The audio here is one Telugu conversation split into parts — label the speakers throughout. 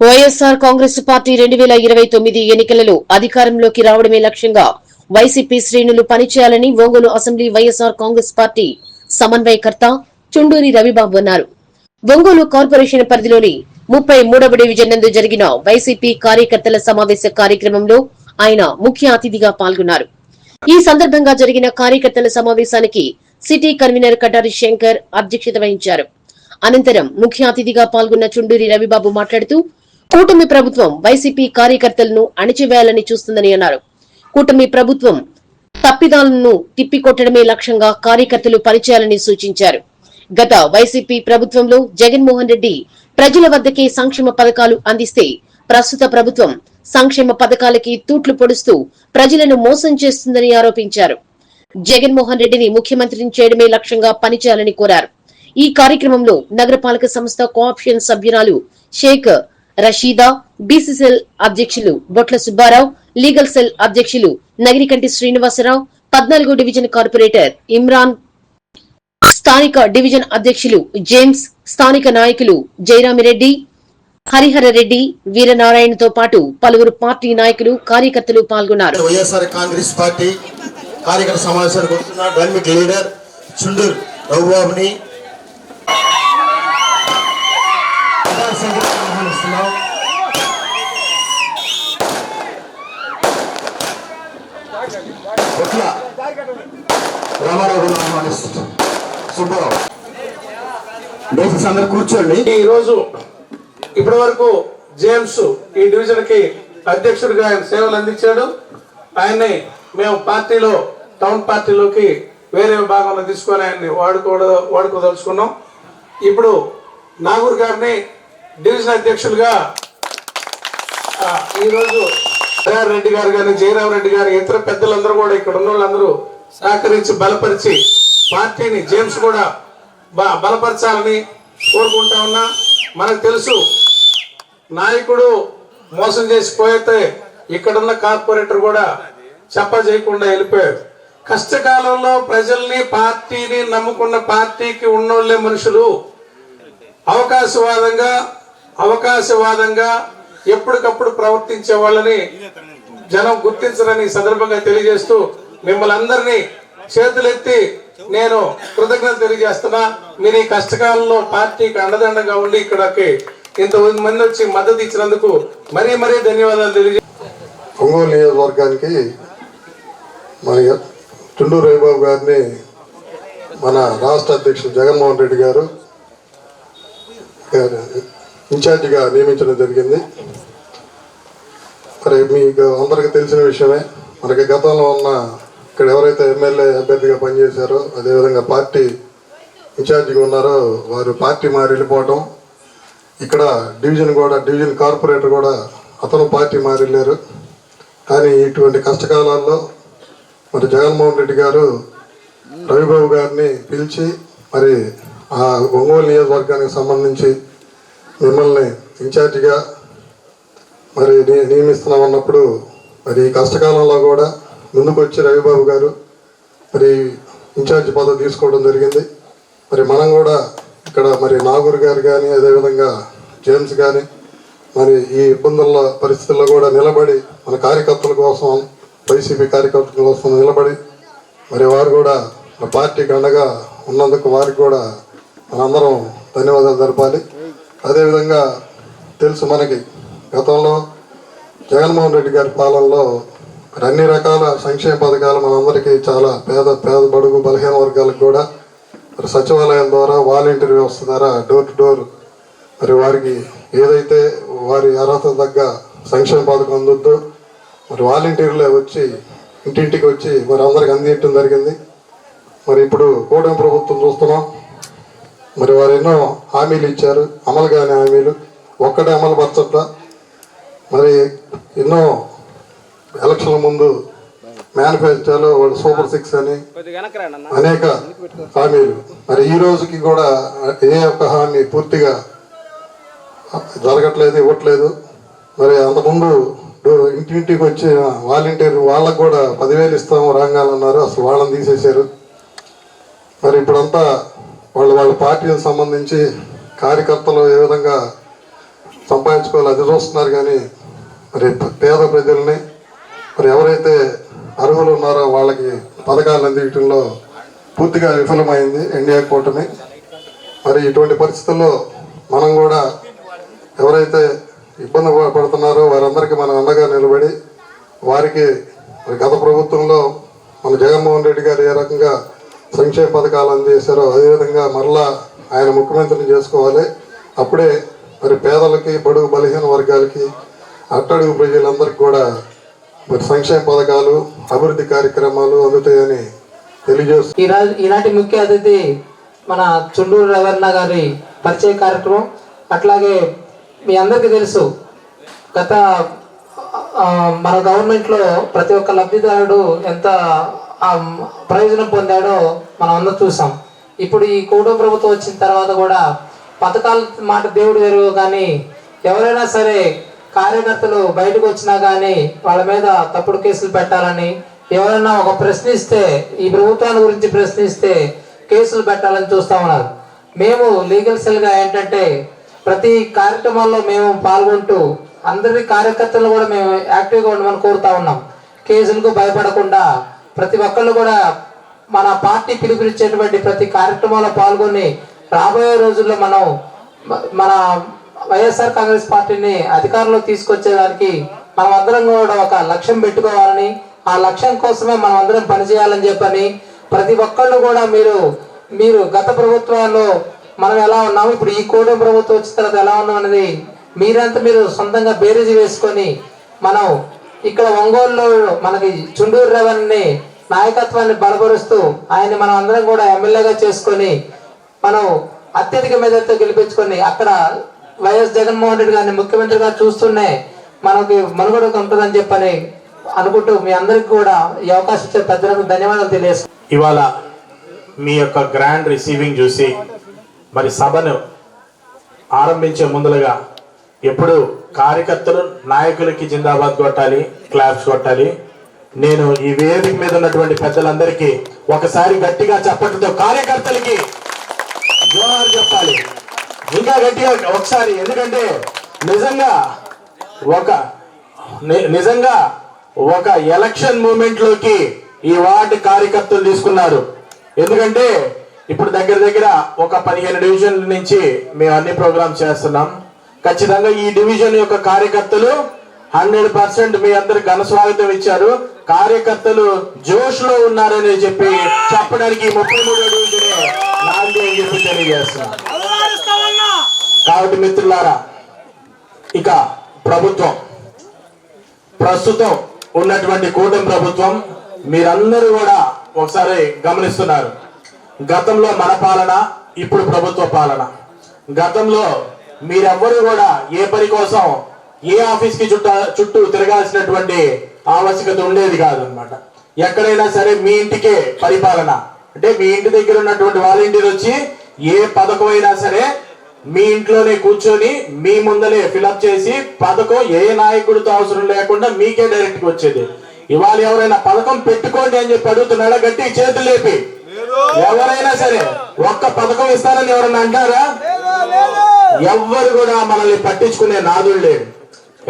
Speaker 1: వైఎస్ఆర్ కాంగ్రెస్ పార్టీ రెండు వేల ఇరవై తొమ్మిది ఎన్నికలలో అధికారంలోకి రావడమే లక్ష్యంగా వైసీపీ శ్రేణులు పనిచేయాలని Ongole assembly YSR Congress party సమన్వయకర్త చుండూరి రవిబాబు అన్నారు. ఒంగోలు కార్పొరేషన్ పరిధిలోని ముప్పై మూడవ డివిజన్ నందు జరిగిన వైసీపీ కార్యకర్తల సమావేశ కార్యక్రమంలో ఆయన ముఖ్య అతిథిగా పాల్గొన్నారు. ఈ సందర్భంగా జరిగిన కార్యకర్తల సమావేశానికి సిటీ కన్వీనర్ కటారి శంకర్ అధ్యక్షత వహించారు. అనంతరం ముఖ్య అతిథిగా పాల్గొన్న చుండూరి రవిబాబు మాట్లాడుతూ కూటమి ప్రభుత్వం వైసీపీ కార్యకర్తలను అణిచివేయాలని చూస్తుందని అన్నారు. కూటమి ప్రభుత్వం తప్పిదాలను తిప్పికొట్టడమే లక్ష్యంగా కార్యకర్తలు పనిచేయాలని సూచించారు. గత వైసీపీ ప్రభుత్వంలో జగన్మోహన్ రెడ్డి ప్రజల వద్దకే సంక్షేమ పథకాలు అందిస్తే ప్రస్తుత ప్రభుత్వం సంక్షేమ పథకాలకి తూట్లు పొడుస్తూ ప్రజలను మోసం చేస్తుందని ఆరోపించారు. జగన్మోహన్ రెడ్డిని ముఖ్యమంత్రిని చేయడమే లక్ష్యంగా పనిచేయాలని కోరారు. ఈ కార్యక్రమంలో నగరపాలక సంస్థ కోఆప్షన్ సభ్యురాలు షేక్ రషీదా బీసీసీఎల్ అధ్యక్షులు బొట్ల సుబ్బారావు లీగల్ సెల్ అధ్యక్షులు నగిరికంటి శ్రీనివాసరావు పద్నాలుగో డివిజన్ కార్పొరేటర్ ఇమ్రాన్ స్థానిక డివిజన్ అధ్యక్షులు జేమ్స్ స్థానిక నాయకులు జయరామిరెడ్డి హరిహర రెడ్డి వీరనారాయణతో పాటు పలువురు పార్టీ నాయకులు కార్యకర్తలు పాల్గొన్నారు.
Speaker 2: వైఎస్ఆర్ కాంగ్రెస్ పార్టీ కార్యకర్త సమావేశానికి వస్తున్న డైనమిక్ లీడర్ చుండూరు రఘుబాబుని ఆహ్వానిస్తున్నాం. బొట్ల రామారావుని ఆహ్వానిస్తున్నాం సుబ్బారావు. దయచేసి అందరు కూర్చోండి.
Speaker 3: ఈ రోజు ఇప్పటి వరకు జేమ్స్ ఈ డివిజన్కి అధ్యక్షుడిగా ఆయన సేవలు అందించాడు. ఆయన్ని మేము పార్టీలో టౌన్ పార్టీలోకి వేరే భాగంలో తీసుకొని ఆయన్ని వాడుకోవడం వాడుకోదలుచుకున్నాం. ఇప్పుడు నాగూర్ గారిని డివిజన్ అధ్యక్షులుగా ఈరోజు రెడ్డి గారు కానీ జయరామ్ రెడ్డి గారు ఇతర పెద్దలందరూ కూడా ఇక్కడ ఉన్న వాళ్ళందరూ సహకరించి బలపరిచి పార్టీని జేమ్స్ కూడా బలపరచాలని కోరుకుంటా ఉన్నా. మనకు తెలుసు నాయకుడు మోసం చేసి పోయితే ఇక్కడున్న కార్పొరేటర్ కూడా చెప్పజేయకుండా వెళ్ళిపోయారు కష్టకాలంలో ప్రజల్ని పార్టీని నమ్ముకున్న పార్టీకి ఉన్నోళ్ళే మనుషులు. అవకాశవాదంగా అవకాశవాదంగా ఎప్పటికప్పుడు ప్రవర్తించే వాళ్ళని జనం గుర్తించరని సందర్భంగా తెలియజేస్తూ మిమ్మల్ని అందరినీ చేతులెత్తి నేను కృతజ్ఞత తెలియజేస్తున్నా. మీరు ఈ కష్టకాలంలో పార్టీకి అండదండగా ఉండి ఇక్కడికి ఇంతమంది మంది వచ్చి మద్దతు ఇచ్చినందుకు మరీ మరీ ధన్యవాదాలు తెలియజే
Speaker 4: ఒంగోలు నియోజకవర్గానికి మన చుండూరు రవిబాబు గారిని మన రాష్ట్ర అధ్యక్షుడు జగన్మోహన్ రెడ్డి గారు గారు ఇన్ఛార్జిగా నియమించడం జరిగింది. మరి మీకు అందరికీ తెలిసిన విషయమే మనకి గతంలో ఉన్న ఇక్కడ ఎవరైతే ఎమ్మెల్యే అభ్యర్థిగా పనిచేశారో అదేవిధంగా పార్టీ ఇన్ఛార్జిగా ఉన్నారో వారు పార్టీ మారి వెళ్ళిపోవటం. ఇక్కడ డివిజన్ కూడా డివిజన్ కార్పొరేటర్ కూడా అతను పార్టీ మారి వెళ్ళారు. కానీ ఇటువంటి కష్టకాలాల్లో మరి జగన్మోహన్ రెడ్డి గారు రవిబాబు గారిని పిలిచి మరి ఆ ఒంగోలు నియోజకవర్గానికి సంబంధించి మిమ్మల్ని ఇన్ఛార్జిగా మరి ని- నియమిస్తున్నామన్నప్పుడు మరి ఈ కష్టకాలంలో కూడా ముందుకు వచ్చి రవిబాబు గారు మరి ఇన్ఛార్జ్ పదవి తీసుకోవడం జరిగింది. మరి మనం కూడా ఇక్కడ మరి నాగూర్ గారు కానీ అదేవిధంగా జేమ్స్ కానీ మరి ఈ ఇబ్బందుల పరిస్థితుల్లో కూడా నిలబడి మన కార్యకర్తల కోసం వైసీపీ కార్యకర్తల కోసం నిలబడి మరి వారు కూడా మన పార్టీకి అండగా ఉన్నందుకు వారికి కూడా మనందరం ధన్యవాదాలు జరపాలి. అదేవిధంగా తెలుసు మనకి గతంలో జగన్మోహన్ రెడ్డి గారి పాలనలో మరి అన్ని రకాల సంక్షేమ పథకాలు మనందరికీ చాలా పేద పేద బడుగు బలహీన వర్గాలకు కూడా మరి సచివాలయం ద్వారా వాలంటీర్ వ్యవస్థ ద్వారా డోర్ టు డోర్ మరి వారికి ఏదైతే వారి అర్హత తగ్గ సంక్షేమ పథకం అందుద్దో మరి వాలంటీర్లే వచ్చి ఇంటింటికి వచ్చి మరి అందరికి అందించడం జరిగింది. మరి ఇప్పుడు కూటమి ప్రభుత్వం చూస్తున్నాం. మరి వారు ఎన్నో హామీలు ఇచ్చారు. అమలు కాని హామీలు ఒక్కటే అమలు పరచట్ల. మరి ఎన్నో ఎలక్షన్ల ముందు మేనిఫెస్టోలో వాళ్ళు సూపర్ సిక్స్ అని అనేక హామీలు. మరి ఈ రోజుకి కూడా ఏ ఒక్క హామీ పూర్తిగా జరగట్లేదు ఇవ్వట్లేదు. మరి అంతకుముందు ఇంటింటికి వచ్చి వాలంటీర్ వాళ్ళకు కూడా పదివేలు ఇస్తాము రాగాలన్నారు అసలు వాళ్ళని తీసేశారు. మరి ఇప్పుడంతా వాళ్ళు వాళ్ళ పార్టీకి సంబంధించి కార్యకర్తలు ఏ విధంగా సంపాదించుకోవాలి అది చూస్తున్నారు కానీ మరి పేద ప్రజల్ని మరి ఎవరైతే అర్హులు ఉన్నారో వాళ్ళకి పథకాలు అందించడంలో పూర్తిగా విఫలమైంది ఎన్డీఏ కూటమి. మరి ఇటువంటి పరిస్థితుల్లో మనం కూడా ఎవరైతే ఇబ్బంది పడుతున్నారో వారందరికీ మనం అండగా నిలబడి వారికి మరి గత ప్రభుత్వంలో మన జగన్మోహన్ రెడ్డి గారు ఏ రకంగా సంక్షేమ పథకాలు అందజేశారో అదేవిధంగా మరలా ఆయన ముఖ్యమంత్రిని చేసుకోవాలి. అప్పుడే మరి పేదలకి బడుగు బలహీన వర్గాలకి అట్టడుగు ప్రజలందరికీ కూడా మరి సంక్షేమ పథకాలు అభివృద్ధి కార్యక్రమాలు అందుతాయని తెలియజేస్తూ
Speaker 5: ఈరోజు ఈనాటి ముఖ్య అతిథి మన చుండూరు రవర్ణ గారి పరిచయ కార్యక్రమం. అట్లాగే మీ అందరికీ తెలుసు గత మన గవర్నమెంట్లో ప్రతి ఒక్క లబ్ధిదారుడు ఎంత ప్రయోజనం పొందాడో మనం అందరూ చూసాం. ఇప్పుడు ఈ కూటమి ప్రభుత్వం వచ్చిన తర్వాత కూడా పథకాల మాట దేవుడు ఎరువు కానీ ఎవరైనా సరే కార్యకర్తలు బయటకు వచ్చినా కానీ వాళ్ళ మీద తప్పుడు కేసులు పెట్టాలని ఎవరైనా ఒక ప్రశ్నిస్తే ఈ ప్రభుత్వాన్ని గురించి ప్రశ్నిస్తే కేసులు పెట్టాలని చూస్తా ఉన్నారు. మేము లీగల్ సెల్గా ఏంటంటే ప్రతి కార్యక్రమాల్లో మేము పాల్గొంటూ అందరి కార్యకర్తలు కూడా మేము యాక్టివ్గా ఉండమని కోరుతా ఉన్నాం. కేసులకు భయపడకుండా ప్రతి ఒక్కళ్ళు కూడా మన పార్టీ పిలుపునిచ్చేటువంటి ప్రతి కార్యక్రమంలో పాల్గొని రాబోయే రోజుల్లో మనం మన వైఎస్ఆర్ కాంగ్రెస్ పార్టీని అధికారంలో తీసుకొచ్చేదానికి మనం అందరం కూడా ఒక లక్ష్యం పెట్టుకోవాలని ఆ లక్ష్యం కోసమే మనం అందరం పనిచేయాలని చెప్పని ప్రతి ఒక్కళ్ళు కూడా మీరు మీరు గత ప్రభుత్వాల్లో మనం ఎలా ఉన్నాము ఇప్పుడు ఈ కూటమి ప్రభుత్వం వచ్చిన తర్వాత ఎలా ఉన్నాం అనేది మీరంతా మీరు సొంతంగా బేరీజు వేసుకొని మనం ఇక్కడ ఒంగోలులో మనకి చుండూరు రేవణ్ని నాయకత్వాన్ని బలపరుస్తూ ఆయన మనం అందరం కూడా ఎమ్మెల్యేగా చేసుకొని మనం అత్యధిక మెజార్టీతో గెలిపించుకొని అక్కడ వైఎస్ జగన్మోహన్ రెడ్డి గారిని ముఖ్యమంత్రిగా చూస్తూనే మనకి మనుగడ ఉంటుందని చెప్పని అనుకుంటూ మీ అందరికి కూడా ఈ అవకాశం ఇచ్చే పెద్దలకు ధన్యవాదాలు తెలియజేస్తాను
Speaker 6: ఇవాళ మీ యొక్క గ్రాండ్ రిసీవింగ్ చూసి మరి సభను ఆరంభించే ముందులుగా ఎప్పుడు కార్యకర్తలు నాయకులకి జిందాబాద్ కొట్టాలి క్లాప్స్ కొట్టాలి. నేను ఈ వేదిక మీద ఉన్నటువంటి పెద్దలందరికీ ఒకసారి గట్టిగా చప్పట్లతో కార్యకర్తలకి జోహార్ చెప్పాలి. ఇంకా గట్టిగా ఒకసారి ఎందుకంటే నిజంగా ఒక ని- నిజంగా ఒక ఎలక్షన్ మూమెంట్లోకి ఈ వార్డు కార్యకర్తలు తీసుకున్నారు. ఎందుకంటే ఇప్పుడు దగ్గర దగ్గర ఒక పదిహేను డివిజన్ల నుంచి మేము అన్ని ప్రోగ్రామ్స్ చేస్తున్నాం. ఖచ్చితంగా ఈ డివిజన్ యొక్క కార్యకర్తలు హండ్రెడ్ పర్సెంట్ మీ అందరు ఘన స్వాగతం ఇచ్చారు. కార్యకర్తలు జోష్లో ఉన్నారని చెప్పి చెప్పడానికి ముప్పై మూడో డివిజన్ నాంది అని చెప్పి తెలియజేస్తున్నాం. కాబట్టి మిత్రులారా ఇక ప్రభుత్వం ప్రస్తుతం ఉన్నటువంటి కూటమి ప్రభుత్వం మీరందరూ కూడా ఒకసారి గమనిస్తున్నారు. గతంలో మన పాలన ఇప్పుడు ప్రభుత్వ పాలన. గతంలో మీరెవ్వరూ కూడా ఏ పని కోసం ఏ ఆఫీస్కి చుట్టూ చుట్టూ తిరగాల్సినటువంటి ఆవశ్యకత ఉండేది కాదు అనమాట ఎక్కడైనా సరే మీ ఇంటికే పరిపాలన. అంటే మీ ఇంటి దగ్గర ఉన్నటువంటి వాలంటీర్ వచ్చి ఏ పథకం అయినా సరే మీ ఇంట్లోనే కూర్చొని మీ ముందలే ఫిలప్ చేసి పథకం ఏ నాయకుడితో అవసరం లేకుండా మీకే డైరెక్ట్గా వచ్చేది. ఇవాళ ఎవరైనా పథకం పెట్టుకోండి అని చెప్పి అడుగుతున్నాడా? గట్టి చేతులు లేపి. ఎవరైనా సరే ఒక్క పథకం ఇస్తారని ఎవరైనా అంటారా? ఎవ్వరు కూడా మనల్ని పట్టించుకునే నాదులు లేడు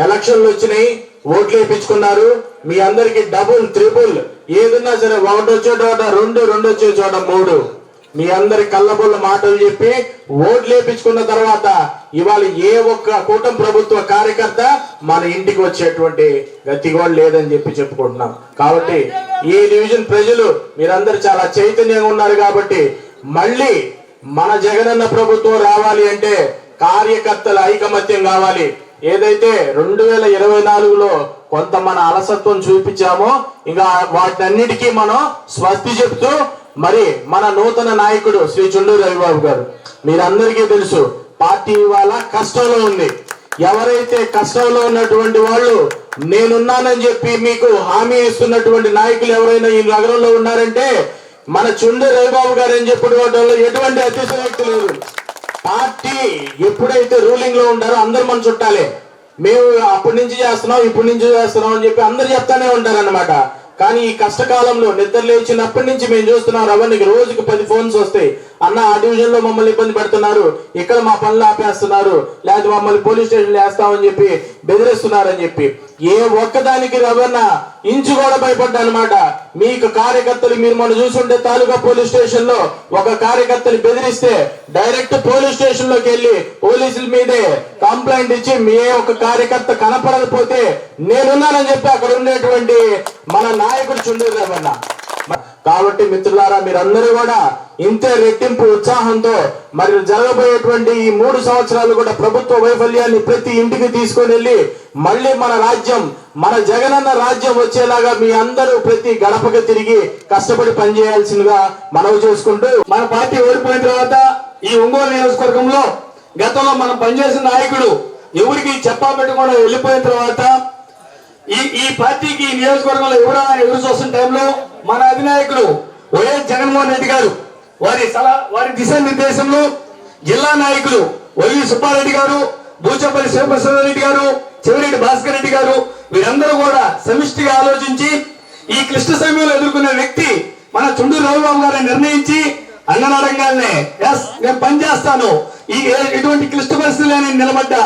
Speaker 6: ఎలక్షన్లు వచ్చినాయి ఓట్లు వేయించుకున్నారు. మీ అందరికి డబుల్ త్రిబుల్ ఏదున్నా సరే ఒకటి వచ్చే చోట రెండు రెండు వచ్చే చోట మూడు. మీ అందరి కళ్ళబొల్ల మాటలు చెప్పి ఓట్లు వేపించుకున్న తర్వాత ఇవాళ ఏ ఒక్క కూటమి ప్రభుత్వ కార్యకర్త మన ఇంటికి వచ్చేటువంటి గతి కూడా లేదని చెప్పి చెప్పుకుంటున్నాం. కాబట్టి ఈ డివిజన్ ప్రజలు మీరందరూ చాలా చైతన్యంగా ఉన్నారు కాబట్టి మళ్ళీ మన జగనన్న ప్రభుత్వం రావాలి అంటే కార్యకర్తల ఐకమత్యం కావాలి. ఏదైతే రెండు వేల ఇరవై నాలుగులో కొంత మన అలసత్వం చూపించామో ఇంకా వాటినన్నిటికీ మనం స్వస్తి చెప్తూ మరి మన నూతన నాయకుడు శ్రీ చుండూరు రవిబాబు గారు మీరందరికీ తెలుసు పార్టీ ఇవాళ కష్టంలో ఉంది. ఎవరైతే కష్టంలో ఉన్నటువంటి వాళ్ళు నేనున్నానని చెప్పి మీకు హామీ ఇస్తున్నటువంటి నాయకులు ఎవరైనా ఈ నగరంలో ఉన్నారంటే మన చుండూరు రవిబాబు గారు అని చెప్పుకోవడంలో ఎటువంటి అతిశయోక్తి లేదు. పార్టీ ఎప్పుడైతే రూలింగ్లో ఉంటారో అందరు మన చుట్టాలే. మేము అప్పటి నుంచి చేస్తున్నాం ఇప్పటి నుంచి చేస్తున్నాం అని చెప్పి అందరు చెప్తానే ఉంటారన్నమాట. కానీ ఈ కష్టకాలంలో నిద్ర లేచినప్పటి నుంచి మేము చూస్తున్నాం రవణికి రోజుకి పది ఫోన్స్ వస్తాయి. అన్న ఆ డివిజన్లో మమ్మల్ని ఇబ్బంది పెడుతున్నారు. ఇక్కడ మా పనులు ఆపేస్తున్నారు. లేదా మమ్మల్ని పోలీస్ స్టేషన్ వేస్తామని చెప్పి బెదిరిస్తున్నారని చెప్పి. ఏ ఒక్కదానికి రవణ ఇంచు కూడా భయపడ్డా అనమాట మీకు కార్యకర్తలు మీరు మొన్న చూసుంటే తాలూకా పోలీస్ స్టేషన్లో ఒక కార్యకర్తని బెదిరిస్తే డైరెక్ట్ పోలీస్ స్టేషన్లోకి వెళ్ళి పోలీసుల మీదే కంప్లైంట్ ఇచ్చి మీ ఒక కార్యకర్త కనపడకపోతే నేనున్నానని చెప్పి అక్కడ ఉండేటువంటి మన నాయకుడు చుండూరు రవణ. కాబట్టి మిత్రులారా మీరందరూ కూడా ఇంతే రెట్టింపు ఉత్సాహంతో మరి జరగబోయేటువంటి ఈ మూడు సంవత్సరాలు కూడా ప్రభుత్వ వైఫల్యాన్ని ప్రతి ఇంటికి తీసుకొని వెళ్ళి మళ్ళీ మన రాజ్యం మన జగనన్న రాజ్యం వచ్చేలాగా మీ అందరూ ప్రతి గడపకి తిరిగి కష్టపడి పనిచేయాల్సిందిగా మనవి చేసుకుంటూ
Speaker 7: మన పార్టీ ఓడిపోయిన తర్వాత ఈ ఒంగోలు నియోజకవర్గంలో గతంలో మనం పనిచేసిన నాయకుడు ఎవరికి చెప్పా పెట్టకుండా వెళ్ళిపోయిన తర్వాత ఈ ఈ పార్టీకి ఈ నియోజకవర్గంలో ఎవరైనా ఎదురు చూస్తున్న టైంలో మన అధినాయకులు వైఎస్ జగన్మోహన్ రెడ్డి గారు. వారి సలహా వారి దిశానిర్దేశంలో జిల్లా నాయకులు వైవి సుబ్బారెడ్డి గారు బూచపల్లి శివప్రసాద్ రెడ్డి గారు చెవిరెడ్డి భాస్కర్ రెడ్డి గారు వీరందరూ కూడా సమిష్టిగా ఆలోచించి ఈ క్లిష్ట సమయంలో ఎదుర్కొనే వ్యక్తి మన చుండూరు రవిబాబు గారిని నిర్ణయించి అన్నను అడగానే ఎస్ నేను పని చేస్తాను. ఈ ఎటువంటి క్లిష్ట పరిస్థితుల్లో నేను నిలబడ్డా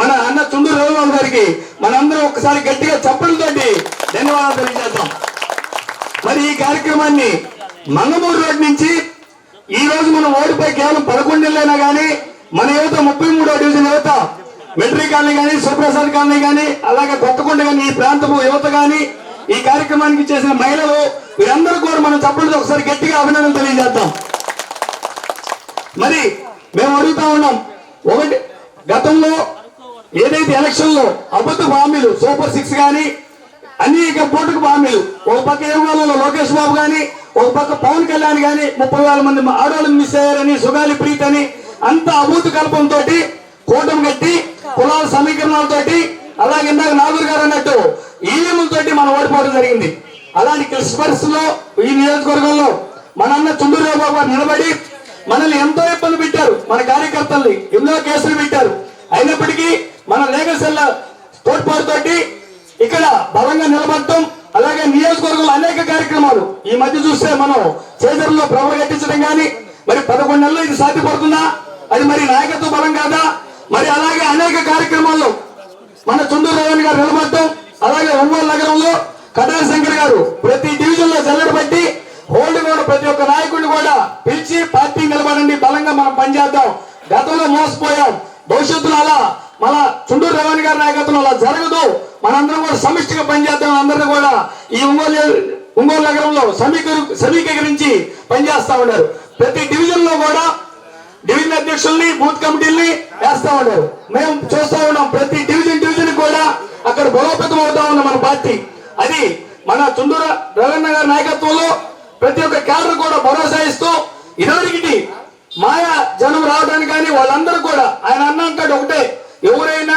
Speaker 7: మన అన్న చుండూరు రవిబాబు గారికి మనందరం ఒకసారి గట్టిగా చప్పట్లతోటి ధన్యవాదాలు తెలియజేద్దాం. మరి ఈ కార్యక్రమాన్ని మంగమూరు రోడ్ నుంచి ఈ రోజు మనం ఓడిపోయి కేవలం పదకొండు కానీ మన యువత ముప్పై మూడో డివిజన్ యువత మిలిటరీ కాలనీ కానీ సుప్రసాద్ కాలనీ కానీ అలాగే కొత్తకొండ కానీ ఈ ప్రాంతపు యువత కానీ ఈ కార్యక్రమానికి చేసిన మహిళలు వీరందరూ కూడా మనం చప్పట్లు ఒకసారి గట్టిగా అభినందన తెలియజేద్దాం. మరి మేము అడుగుతా ఉన్నాం ఒకటి గతంలో ఏదైతే ఎలక్షన్లో అబద్ధ హామీలు సూపర్ సిక్స్ కానీ అనేక పోటుకు హామీలు ఒక పక్క ఏమో లోకేష్ బాబు గాని ఒక పక్క పవన్ కళ్యాణ్ గాని ముప్పై వేల మంది ఆడవాళ్ళు మిస్ అయ్యారని సుగాలి ప్రీత్ అని అంత అభూత కల్పంతో కూటమి కట్టి కులాల సమీకరణాలతోటి అలాగే ఇందాక నాగూర్ గారు అన్నట్టు ఈఎంలతోటి మనం ఓడిపోవడం జరిగింది. అలాంటి క్రిస్మస్లో ఈ నియోజకవర్గంలో మన అన్న చుండూరు బాబు గారు నిలబడి మనల్ని ఎంతో ఇబ్బంది పెట్టారు. మన కార్యకర్తల్ని ఎన్నో కేసులు పెట్టారు. అయినప్పటికీ మన లీగల్ సెల్ తోడ్పాటుతోటి ఇక్కడ బలంగా నిలబడటం అలాగే నియోజకవర్గంలో అనేక కార్యక్రమాలు. ఈ మధ్య చూస్తే మనం చేజర్లో ప్రభలు కట్టించడం కానీ మరి పదకొండు నెలలు ఇది సాధ్యపడుతుందా? అది మరి నాయకత్వ బలం కాదా? మరి అలాగే అనేక కార్యక్రమాల్లో మన చుండూరు రవణ్ గారు నిలబడటం అలాగే ఒంగోలు నగరంలో కటారి శంకర్ గారు ప్రతి డివిజన్లో జల్లెడ పట్టి హోల్డ్ కూడా ప్రతి ఒక్క నాయకుడిని కూడా పిలిచి పార్టీ నిలబడండి బలంగా మనం పనిచేద్దాం. గతంలో మోసపోయాం. భవిష్యత్తులో అలా మన చుండూరు రవణ్ గారి నాయకత్వం అలా జరగదు. మనందరం కూడా సమిష్టిగా పనిచేద్దాం అందరినీ కూడా ఈ ఒంగోలు ఒంగోలు నగరంలో సమీకరి సమీకరించి పనిచేస్తా ఉన్నారు. ప్రతి డివిజన్లో కూడా డివిజన్ అధ్యక్షుల్ని బూత్ కమిటీల్ని వేస్తా ఉన్నారు. మేము చూస్తా ఉన్నాం ప్రతి డివిజన్ డివిజన్ కూడా అక్కడ బలోపేతం అవుతా ఉన్న మన పార్టీ. అది మన చుండూరు రవీంద్ర గారి నాయకత్వంలో ప్రతి ఒక్క క్యాడర్ కూడా భరోసా ఇస్తూ ఇదివరకటి మాయా జనం రావడానికి కానీ వాళ్ళందరూ కూడా ఆయన అన్న అంటాడు ఒకటే ఎవరైనా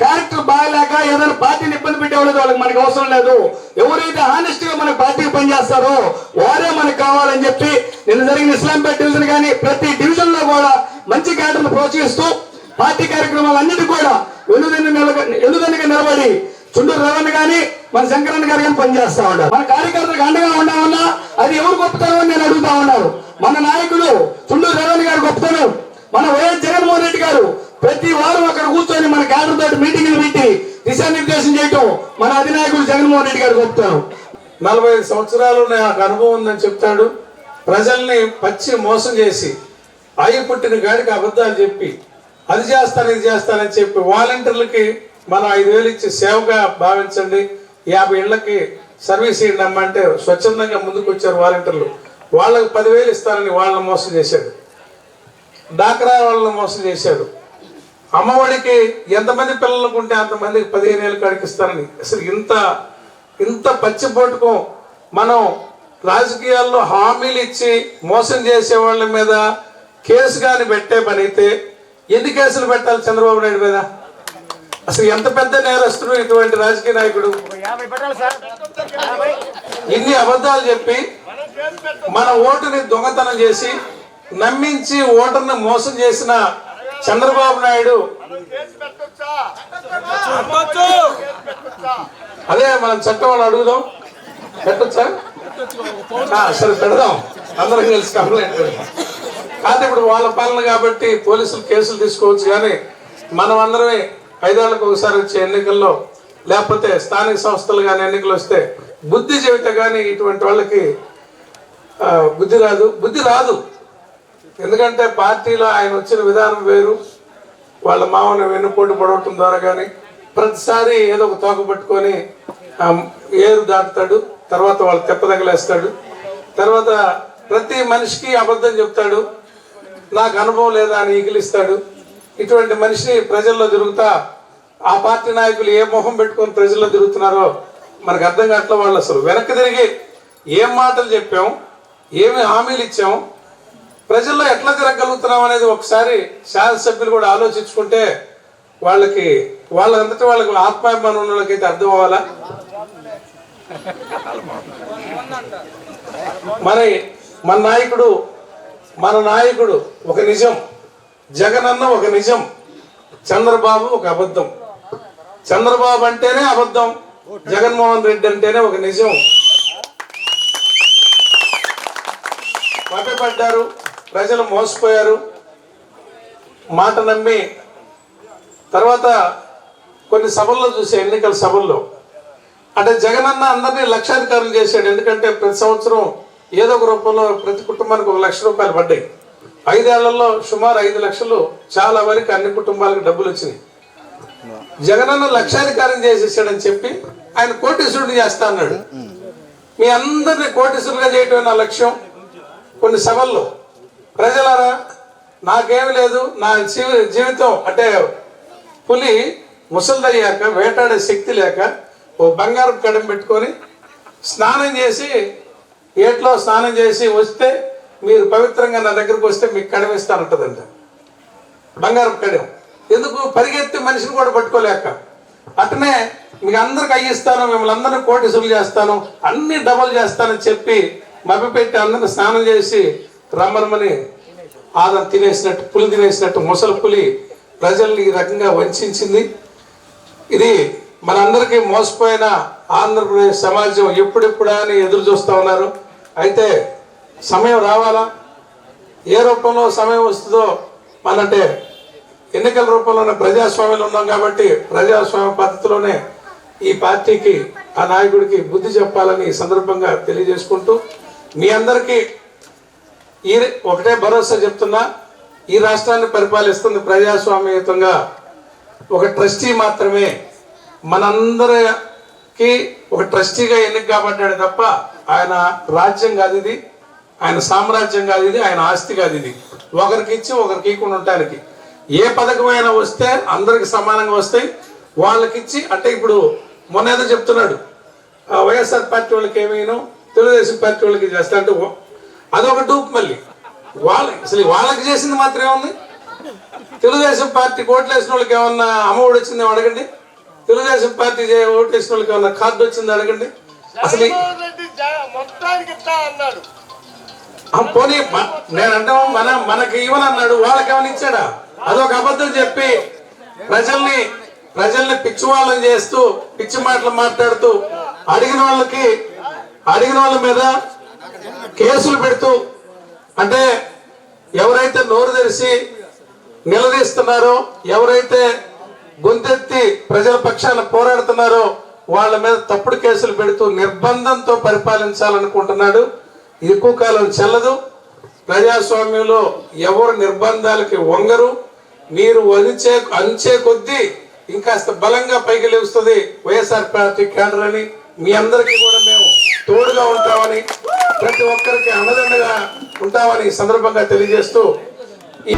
Speaker 7: క్యారెక్టర్ బాగలేక ఏదైనా పార్టీని ఇబ్బంది పెట్టేవాళ్ళు వాళ్ళకి మనకు అవసరం లేదు. ఎవరైతే హానెస్ట్గా మన పార్టీకి పనిచేస్తారో వారే మనకు కావాలని చెప్పి నిన్న జరిగిన ఇస్లాంపేట డివిజన్ కానీ ప్రతి డివిజన్లో కూడా మంచి క్యాడర్ను ప్రోత్సహిస్తూ పార్టీ కార్యక్రమాలన్నిటి కూడా వెనుదన్ని నిలబ నిలబడి చుండూరు రవణ గాని మన శంకరన్న గారు కానీ పనిచేస్తా ఉన్నారు. మన కార్యకర్తలకు అండగా ఉండామన్నా అది ఎవరు గొప్పతనం అని నేను అడుగుతా ఉన్నాను. మన నాయకుడు చుండూరు రవణ గారు గొప్పతనం. మన వైఎస్ జగన్మోహన్ రెడ్డి గారు ప్రతి వారం అక్కడ కూర్చొని మన క్యాడర్ తోటి మీటింగ్లు పెట్టి దిశానిర్దేశం చేయటం మన అధినాయకుడు జగన్మోహన్ రెడ్డి గారు చెప్తారు.
Speaker 3: నలభై ఐదు సంవత్సరాలు నాకు అనుభవం ఉందని చెప్తాడు. ప్రజల్ని పచ్చి మోసం చేసి అయ్యి పుట్టిన గాడికి అబద్ధాలు చెప్పి అది చేస్తాను ఇది చేస్తానని చెప్పి వాలంటీర్లకి మనం ఐదు వేలు ఇచ్చి సేవగా భావించండి. యాభై ఏళ్ళకి సర్వీస్ ఇవ్వండి అమ్మ అంటే స్వచ్ఛందంగా ముందుకు వచ్చారు వాలంటీర్లు. వాళ్ళకి పదివేలు ఇస్తానని వాళ్ళని మోసం చేశాడు. డాక్రా వాళ్ళని మోసం చేశాడు. అమ్మఒడికి ఎంతమంది పిల్లలకు ఉంటే అంతమందికి పదిహేను ఏళ్ళు కాడికి ఇస్తారని. అసలు ఇంత ఇంత పచ్చిపోటుకం మనం రాజకీయాల్లో హామీలు ఇచ్చి మోసం చేసే వాళ్ళ మీద కేసు కానీ పెట్టే పని అయితే ఎన్ని కేసులు పెట్టాలి చంద్రబాబు నాయుడు మీద? అసలు ఎంత పెద్ద నేరస్తుడు ఇటువంటి రాజకీయ నాయకుడు? ఇన్ని అబద్ధాలు చెప్పి మన ఓటుని దొంగతనం చేసి నమ్మించి ఓటర్ని మోసం చేసిన చంద్రబాబు నాయుడు. అదే మనం చట్టం అని అడుగుదాం. పెట్టచ్చా? సరే పెడదాం. అందరం కలిసి కంప్లైంట్ కాదు ఇప్పుడు వాళ్ళ పాలన కాబట్టి పోలీసులు కేసులు తీసుకోవచ్చు కానీ మనం అందరమే ఐదేళ్ళకు ఒకసారి వచ్చే ఎన్నికల్లో లేకపోతే స్థానిక సంస్థలు కానీ ఎన్నికలు వస్తే బుద్ధి జీవిత కానీ ఇటువంటి వాళ్ళకి బుద్ధి రాదు. బుద్ధి రాదు. ఎందుకంటే పార్టీలో ఆయన వచ్చిన విధానం వేరు. వాళ్ళ మామని వెన్నుపోటు పడవటం ద్వారా కానీ ప్రతిసారి ఏదో ఒక తోక పట్టుకొని ఏరు దాటుతాడు. తర్వాత వాళ్ళు తెప్పదగలేస్తాడు తర్వాత ప్రతి మనిషికి అబద్ధం చెప్తాడు. నాకు అనుభవం లేదా అని ఈగిలిస్తాడు ఇటువంటి మనిషిని ప్రజల్లో తిరుగుతా ఆ పార్టీ నాయకులు ఏ మొహం పెట్టుకొని ప్రజల్లో తిరుగుతున్నారో మనకు అర్థం కావట్లే వాళ్ళు అసలు. వెనక్కి తిరిగి ఏం మాటలు చెప్పాం ఏమి హామీలు ఇచ్చాం ప్రజల్లో ఎట్లా తిరగలుగుతున్నాం అనేది ఒకసారి శాసనసభ్యులు కూడా ఆలోచించుకుంటే వాళ్ళకి వాళ్ళంతటి వాళ్ళకి ఆత్మాభిమానం ఉన్న వాళ్ళకైతే అర్థం అవ్వాలా? మరి మన నాయకుడు మన నాయకుడు ఒక నిజం జగనన్న ఒక నిజం చంద్రబాబు ఒక అబద్ధం. చంద్రబాబు అంటేనే అబద్ధం జగన్మోహన్ రెడ్డి అంటేనే ఒక నిజం. పడ్డారు ప్రజలు మోసపోయారు. మాట నమ్మి తర్వాత కొన్ని సభల్లో చూసే ఎన్నికల సభల్లో. అంటే జగనన్న అందరినీ లక్షాధికారులు చేశాడు. ఎందుకంటే ప్రతి సంవత్సరం ఏదో ఒక రూపంలో ప్రతి కుటుంబానికి ఒక లక్ష రూపాయలు పడ్డాయి. ఐదేళ్ళలో సుమారు ఐదు లక్షలు చాలా వరకు అన్ని కుటుంబాలకు డబ్బులు వచ్చినాయి. జగనన్న లక్షాధికారం చేసేసాడని చెప్పి ఆయన కోటీశ్వరుడు చేస్తా అన్నాడు. మీ అందరినీ కోటీశ్వరులుగా చేయటమే నా లక్ష్యం కొన్ని సభల్లో ప్రజలారా నాకేమి లేదు నా జీవి జీవితం అంటే పులి ముసలిదయ్యాక వేటాడే శక్తి లేక ఓ బంగారు కడం పెట్టుకొని స్నానం చేసి ఏట్లో స్నానం చేసి వస్తే మీరు పవిత్రంగా నా దగ్గరకు వస్తే మీకు కడం బంగారు బంగారం కడం. ఎందుకు? పరిగెత్తి మనిషిని కూడా పట్టుకోలేక. అట్నే మీకు అందరికి అయ్యిస్తాను మిమ్మల్ని అందరినీ కోటిసులు చేస్తాను అన్ని డబల్ చేస్తానని చెప్పి మభ్యపెట్టి అందరిని స్నానం చేసి రమ్మనమని ఆదం తినేసినట్టు పులి తినేసినట్టు ముసలి పులి ప్రజల్ని ఈ రకంగా వంచింది ఇది మనందరికీ మోసపోయిన ఆంధ్రప్రదేశ్ సమాజం ఎప్పుడెప్పుడా అని ఎదురు చూస్తూ ఉన్నారు. అయితే సమయం రావాలా? ఏ రూపంలో సమయం వస్తుందో మనంటే ఎన్నికల రూపంలోనే ప్రజాస్వామ్యంలో ఉన్నాం కాబట్టి ప్రజాస్వామ్య పద్ధతిలోనే ఈ పార్టీకి ఆ నాయకుడికి బుద్ధి చెప్పాలని సందర్భంగా తెలియజేసుకుంటూ మీ అందరికీ ఈ ఒకటే భరోసా చెప్తున్నా ఈ రాష్ట్రాన్ని పరిపాలిస్తుంది ప్రజాస్వామ్యయుతంగా ఒక ట్రస్టీ మాత్రమే. మనందరికి ఒక ట్రస్టీగా ఎన్నిక కాబడ్డాడు తప్ప ఆయన రాజ్యం కాదు ఇది ఆయన సామ్రాజ్యం కాదు ఇది ఆయన ఆస్తి కాదు ఇది. ఒకరికి ఇచ్చి ఒకరికి ఇవ్వకుండా ఉండటానికి. ఏ పథకమైనా వస్తే అందరికి సమానంగా వస్తాయి. వాళ్ళకి ఇచ్చి అంటే ఇప్పుడు మొన్న ఏదో చెప్తున్నాడు వైఎస్ఆర్ పార్టీ వాళ్ళకి ఏమైనా తెలుగుదేశం పార్టీ వాళ్ళకి చేస్తా అంటే అదొక డూప్ మళ్ళీ. వాళ్ళ అసలు వాళ్ళకి చేసింది మాత్రం ఏముంది? తెలుగుదేశం పార్టీ ఓట్లు వేసిన వాళ్ళకి ఏమన్నా అమ్మఒడి వచ్చిందేమో అడగండి. తెలుగుదేశం పార్టీ ఓటు వేసిన వాళ్ళకి ఏమన్నా కార్డు వచ్చింది అడగండి. అసలు పోనీ నేను అంటాం మన మనకి ఇవ్వనన్నాడు వాళ్ళకి ఏమైనా ఇచ్చాడా? అదొక అబద్ధం చెప్పి ప్రజల్ని ప్రజల్ని పిచ్చి వాళ్ళని చేస్తూ పిచ్చి మాటలు మాట్లాడుతూ అడిగిన వాళ్ళకి అడిగిన వాళ్ళ మీద కేసులు పెడుతూ అంటే ఎవరైతే నోరు తెరిచి నిలదీస్తున్నారో ఎవరైతే గొంతెత్తి ప్రజల పక్షాన పోరాడుతున్నారో వాళ్ళ మీద తప్పుడు కేసులు పెడుతూ నిర్బంధంతో పరిపాలించాలనుకుంటున్నాడు. ఎక్కువ కాలం చెల్లదు. ప్రజాస్వామ్యంలో ఎవరు నిర్బంధాలకి వంగరు. మీరు వదిచే అంచే కొద్దీ ఇంకాస్త బలంగా పైకి లేస్తుంది వైఎస్ఆర్ పార్టీ కేడర్ అని మీ అందరికీ కూడా మేము తోడుగా ఉంటామని ప్రతి ఒక్కరికి అన్నదండగా ఉంటామని సందర్భంగా తెలియజేస్తూ ఈ